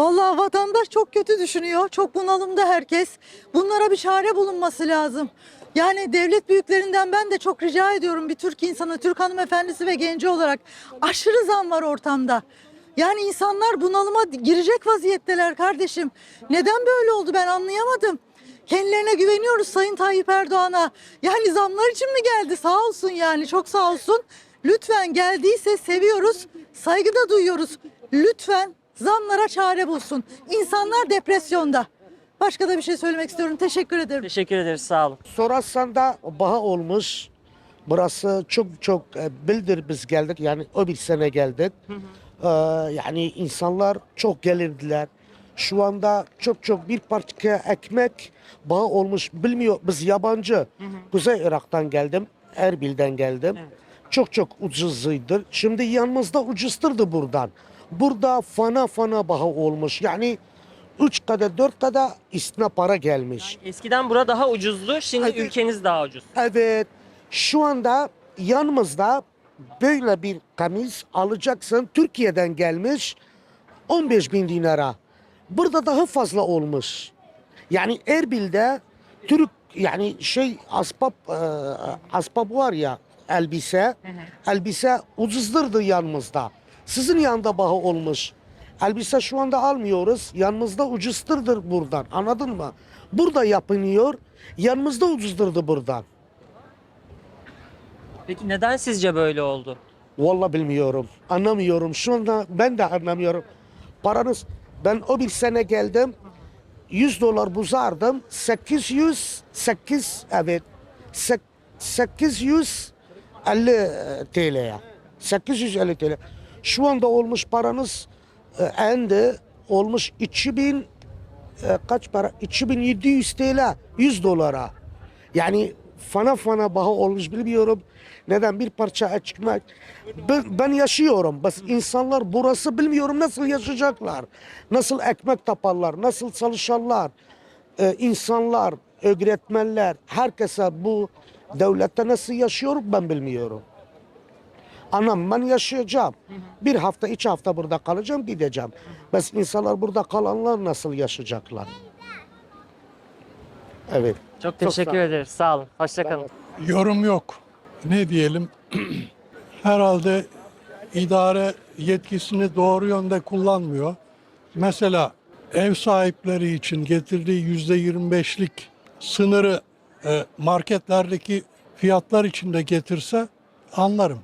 Vallahi vatandaş çok kötü düşünüyor. Çok bunalımda herkes. Bunlara bir çare bulunması lazım. Yani devlet büyüklerinden ben de çok rica ediyorum bir Türk insanı, Türk hanımefendisi ve genci olarak aşırı zam var ortamda. Yani insanlar bunalıma girecek vaziyetteler kardeşim. Neden böyle oldu ben anlayamadım. Kendilerine güveniyoruz Sayın Tayyip Erdoğan'a. Yani zamlar için mi geldi? Sağ olsun yani çok sağ olsun. Lütfen geldiyse seviyoruz, saygı da duyuyoruz. Lütfen zamlara çare bulsun. İnsanlar depresyonda. Başka da bir şey söylemek istiyorum. Teşekkür ederim. Teşekkür ederiz sağ olun. Sorarsan da baha olmuş. Burası çok çok e, bildir biz geldik. Yani o bir sene geldik. Ee, yani insanlar çok gelirdiler. Şu anda çok çok bir parça ekmek baha olmuş. Bilmiyor biz yabancı. Kuzey Irak'tan geldim. Erbil'den geldim. Çok çok ucuzuydu. Şimdi yanımızda ucuzturdu buradan. Burada fana fana baha olmuş. Yani üç kadar dört kadar üstüne para gelmiş. Eskiden bura daha ucuzdu. Şimdi Hadi. ülkeniz daha ucuz. Evet. Şu anda yanımızda böyle bir kamis alacaksın. Türkiye'den gelmiş 15 bin dinara. Burada daha fazla olmuş. Yani Erbil'de Türk yani şey asbab e, asbab var ya elbise elbise ucuzdur yanımızda. Sizin yanında baha olmuş. Elbise şu anda almıyoruz. Yanımızda ucuzdur buradan. Anladın mı? Burada yapılıyor. Yanımızda ucuzdurdu buradan. Peki neden sizce böyle oldu? Vallahi bilmiyorum. Anlamıyorum. Şu anda ben de anlamıyorum. Paranız ben o bir sene geldim. 100 dolar buzardım. 800 8 evet. sek- 850 TL'ye. 850 TL. Şu anda olmuş paranız e, endi olmuş 2000 e, kaç para? 2700 TL 100 dolara. Yani fana fana baha olmuş bilmiyorum. Neden bir parça ekmek? Ben, ben yaşıyorum. Bas insanlar burası bilmiyorum nasıl yaşayacaklar. Nasıl ekmek taparlar, nasıl çalışırlar. Ee, insanlar, öğretmenler, herkese bu devlette nasıl yaşıyor ben bilmiyorum. Anam ben yaşayacağım. Bir hafta, iki hafta burada kalacağım, gideceğim. Bas insanlar burada kalanlar nasıl yaşayacaklar? Evet. Çok teşekkür sağ ol. ederiz. Sağ olun. Hoşçakalın. Yorum yok. Ne diyelim? Herhalde idare yetkisini doğru yönde kullanmıyor. Mesela ev sahipleri için getirdiği yüzde 25'lik sınırı e, marketlerdeki fiyatlar içinde getirse anlarım.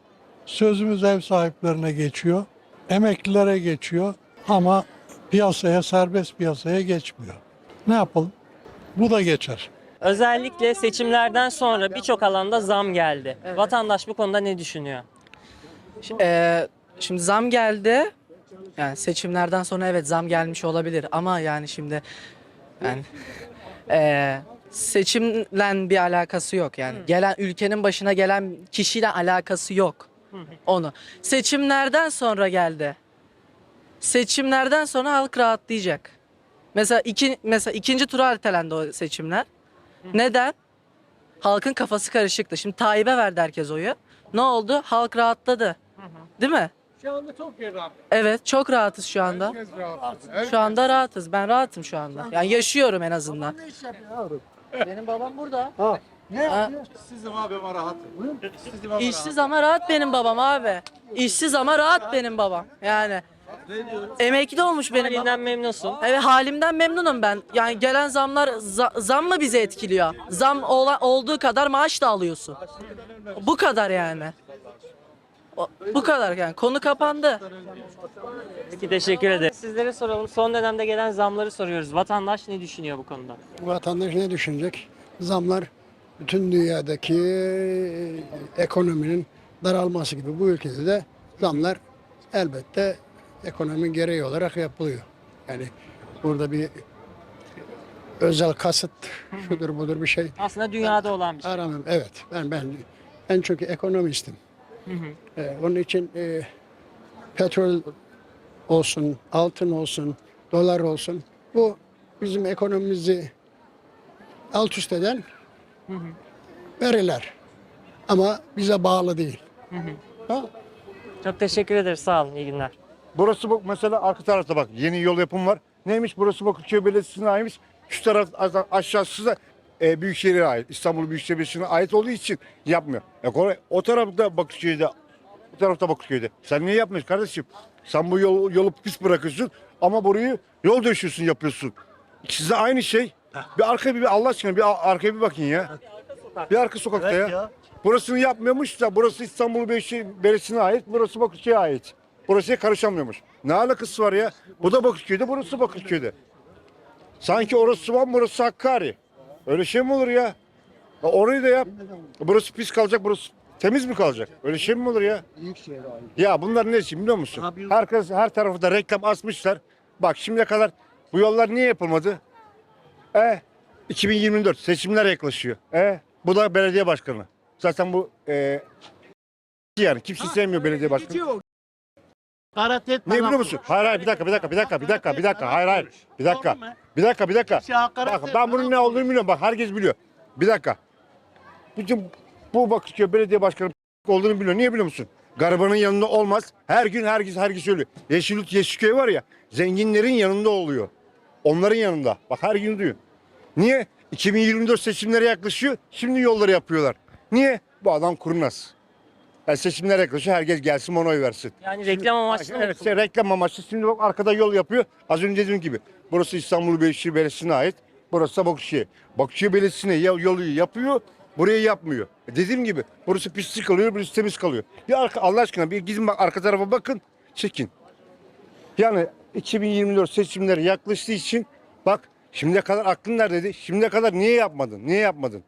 Sözümüz ev sahiplerine geçiyor, emeklilere geçiyor ama piyasaya, serbest piyasaya geçmiyor. Ne yapalım? Bu da geçer. Özellikle seçimlerden sonra birçok alanda zam geldi. Vatandaş bu konuda ne düşünüyor? Ee, şimdi zam geldi. Yani seçimlerden sonra evet zam gelmiş olabilir ama yani şimdi yani ee, seçimle bir alakası yok yani. Gelen ülkenin başına gelen kişiyle alakası yok. Onu. Seçimlerden sonra geldi. Seçimlerden sonra halk rahatlayacak. Mesela iki mesela ikinci tura ertelendi o seçimler. Neden? Halkın kafası karışıktı. Şimdi Tayyip'e verdi herkes oyu. Ne oldu? Halk rahatladı. Değil mi? Şu anda çok rahat. Evet, çok rahatız şu anda. Şu anda rahatız. Ben rahatım şu anda. Yani yaşıyorum en azından. Benim babam burada. Ne yapıyor? Sizim abi ama rahat. Sizim İşsiz ama rahat benim babam abi. İşsiz ama rahat benim babam. Yani emekli olmuş benim babam. Halinden memnunsun. Evet halimden memnunum ben. Yani gelen zamlar za- zam mı bizi etkiliyor? Zam ola- olduğu kadar maaş da alıyorsun. Bu kadar yani. O- bu kadar yani. Konu kapandı. Peki teşekkür ederim. Sizlere soralım. Son dönemde gelen zamları soruyoruz. Vatandaş ne düşünüyor bu konuda? Vatandaş ne düşünecek? Zamlar bütün dünyadaki ekonominin daralması gibi bu ülkede de zamlar elbette ekonomi gereği olarak yapılıyor. Yani burada bir özel kasıt şudur budur bir şey Aslında dünyada olan bir şey. aramıyorum. Evet ben ben en çok ekonomistim. Ee, onun için e, petrol olsun, altın olsun, dolar olsun bu bizim ekonomimizi alt üst eden veriler. Ama bize bağlı değil. Ha? Çok teşekkür ederiz. Sağ olun. İyi günler. Burası bak mesela arka tarafta bak yeni yol yapım var. Neymiş burası Bakırköy Belediyesi'ne aitmiş. Şu taraf aşağısı da e, Büyükşehir'e ait. İstanbul Büyükşehir Belediyesi'ne ait olduğu için yapmıyor. E, Koray, o tarafta Bakırköy'de bu tarafta Bakırköy'de. Sen niye yapmıyorsun kardeşim? Sen bu yol, yolu pis bırakıyorsun ama burayı yol döşüyorsun yapıyorsun. İkisi de aynı şey. Bir arkaya bir Allah aşkına bir ar- arkaya bir bakın ya. Bir arka sokakta ya. Burasını yapmıyormuş da burası İstanbul Büyükşehir Belediyesi'ne ait, burası Bakırköy'e ait. Burasıya karışamıyormuş. Ne alakası var ya? Bu da Bakırköy'de, burası Bakırköy'de. Sanki orası Van, burası Hakkari. Öyle şey mi olur ya? Ya Orayı da yap. Burası pis kalacak, burası temiz mi kalacak? Öyle şey mi olur ya? Ya bunlar ne için biliyor musun? Herkes her tarafı da reklam asmışlar. Bak şimdiye kadar bu yollar niye yapılmadı? E 2024 seçimler yaklaşıyor. E bu da belediye başkanı. Zaten bu e, yani kimse sevmiyor belediye başkanı. Hakaret Ne biliyor musun? Hayır hayır bir dakika bir dakika bir dakika bir dakika bir dakika hayır hayır bir dakika bir dakika bir dakika. Bak ben bunun ne olduğunu biliyorum bak herkes biliyor. Bir dakika. Bütün bu Bakırköy belediye başkanı olduğunu biliyor. Niye biliyor musun? Garibanın yanında olmaz. Her gün herkes herkes söylüyor. Yeşilyurt Yeşilköy var ya zenginlerin yanında oluyor. Onların yanında. Bak her gün duyun. Niye? 2024 seçimlere yaklaşıyor. Şimdi yolları yapıyorlar. Niye? Bu adam kurnaz. Yani seçimler yaklaşıyor. Herkes gelsin ona oy versin. Yani reklam amaçlı mı Evet, şey, reklam amaçlı. Şimdi bak arkada yol yapıyor. Az önce dediğim gibi. Burası İstanbul Büyükşehir Belediyesi'ne ait. Burası da Bakırşehir. Bakırşehir Belediyesi'ne ya- yolu yapıyor. Burayı yapmıyor. E Dediğim gibi burası pislik kalıyor, burası temiz kalıyor. Bir arka, Allah aşkına bir gidin bak arka tarafa bakın, çekin. Yani 2024 seçimleri yaklaştığı için bak şimdiye kadar aklın neredeydi? Şimdiye kadar niye yapmadın? Niye yapmadın?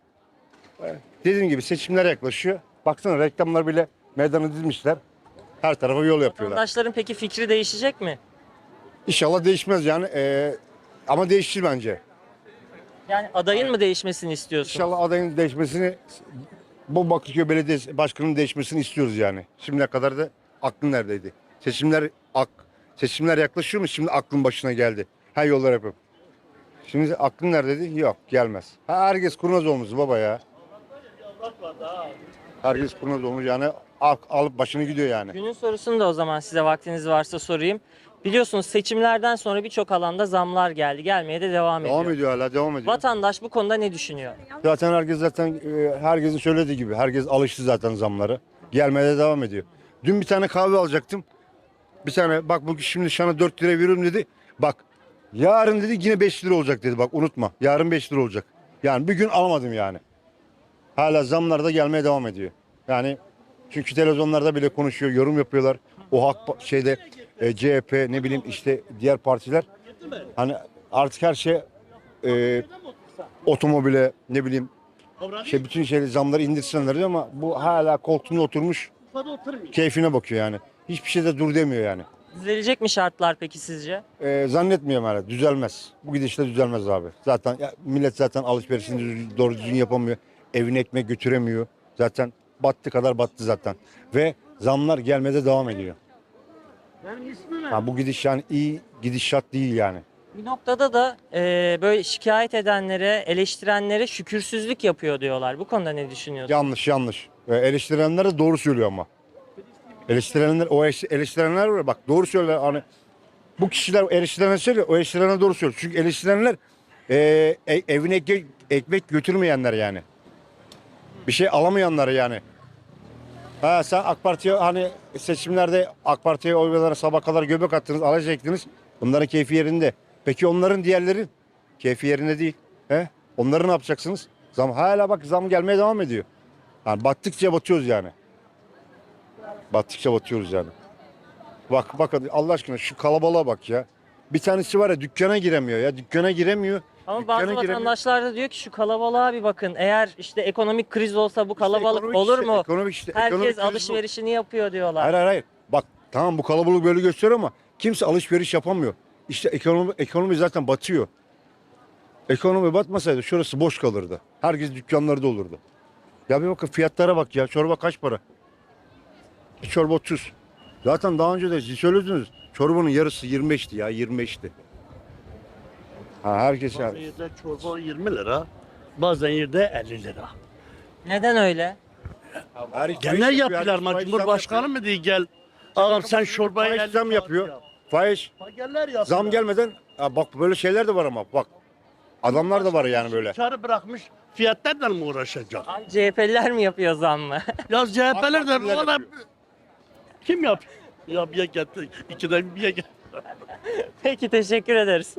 Dediğim gibi seçimler yaklaşıyor. Baksana reklamlar bile meydana dizmişler. Her tarafa yol yapıyorlar. Vatandaşların peki fikri değişecek mi? İnşallah değişmez yani. Ee, ama değişir bence. Yani adayın mı değişmesini istiyorsun? İnşallah adayın değişmesini, bu Bakırköy Belediyesi Başkanı'nın değişmesini istiyoruz yani. Şimdiye kadar da aklın neredeydi? Seçimler ak, seçimler yaklaşıyor mu? Şimdi aklın başına geldi. Her yollar yapıp. Şimdi aklın neredeydi? Yok gelmez. Ha, herkes kurnaz olmuş baba ya. Herkes kurnaz olmuş yani al- alıp başını gidiyor yani. Günün sorusunu da o zaman size vaktiniz varsa sorayım. Biliyorsunuz seçimlerden sonra birçok alanda zamlar geldi. Gelmeye de devam ediyor. Devam ediyor hala devam ediyor. Vatandaş bu konuda ne düşünüyor? Zaten herkes zaten e, herkesin söylediği gibi herkes alıştı zaten zamları. Gelmeye de devam ediyor. Dün bir tane kahve alacaktım. Bir tane bak bugün şimdi sana 4 lira veriyorum dedi. Bak yarın dedi yine 5 lira olacak dedi bak unutma. Yarın 5 lira olacak. Yani bir gün alamadım yani. Hala zamlar da gelmeye devam ediyor. Yani çünkü televizyonlarda bile konuşuyor, yorum yapıyorlar. O hak şeyde e, CHP ne bileyim işte diğer partiler hani artık her şey e, otomobile ne bileyim şey bütün şey zamları indirsinler diyor ama bu hala koltuğuna oturmuş keyfine bakıyor yani. Hiçbir şeyde dur demiyor yani. Düzelecek mi şartlar peki sizce? Ee, zannetmiyorum hala düzelmez. Bu gidişle düzelmez abi. Zaten ya, millet zaten alışverişini düz- doğru düzgün yapamıyor. Evine ekmek götüremiyor. Zaten battı kadar battı zaten. Ve zamlar gelmede devam ediyor. Ha, bu gidiş yani iyi gidişat değil yani. Bir noktada da e, böyle şikayet edenlere, eleştirenlere şükürsüzlük yapıyor diyorlar. Bu konuda ne düşünüyorsun? Yanlış yanlış. Ee, eleştirenler de doğru söylüyor ama. Eleştirenler o eleş- eleştirenler var bak doğru söylüyor hani bu kişiler eleştirenler söylüyor o eleştirenler doğru söylüyor. Çünkü eleştirenler e, evine ekmek, ekmek götürmeyenler yani. Bir şey alamayanlar yani. Ha sen AK Parti'ye hani seçimlerde AK Parti'ye oy verenlere sabah kadar göbek attınız, alay çektiniz. Bunların keyfi yerinde. Peki onların diğerleri keyfi yerinde değil. He? Onları ne yapacaksınız? Zam hala bak zam gelmeye devam ediyor. Yani battıkça batıyoruz yani. Battıkça batıyoruz yani. Bak bak Allah aşkına şu kalabalığa bak ya. Bir tanesi var ya dükkana giremiyor ya. Dükkana giremiyor. Ama Dükkana bazı giremiyor. vatandaşlar da diyor ki şu kalabalığa bir bakın. Eğer işte ekonomik kriz olsa bu kalabalık ekonomik olur işte, mu? ekonomik işte, ekonomik Herkes kriz bu. alışverişini yapıyor diyorlar. Hayır hayır hayır. Bak tamam bu kalabalık böyle gösteriyor ama kimse alışveriş yapamıyor. İşte ekonomi, ekonomi zaten batıyor. Ekonomi batmasaydı şurası boş kalırdı. Herkes dükkanlarda olurdu. Ya bir bakın fiyatlara bak ya. Çorba kaç para? E, çorba 30. Zaten daha önce de siz söylüyordunuz. Çorbanın yarısı 25'ti ya 25'ti. Ha herkes ya. Bazen yerde çorba 20 lira. Bazen yerde 50 lira. Neden öyle? Her Genel herkes yapıyor, yapıyorlar herkes ama Cumhurbaşkanı mı diye gel. Ağam sen çorbaya Faiz zam yapıyor. yap. Faiz zam gelmeden ha, bak böyle şeyler de var ama bak. Adamlar da var yani böyle. Karı bırakmış fiyatlarla mı uğraşacak? Abi CHP'liler mi yapıyor zammı? Ya CHP'ler de Partiler valla yapıyor. Kim yap? Ya bir gel, ikiden bir gel. Peki teşekkür ederiz.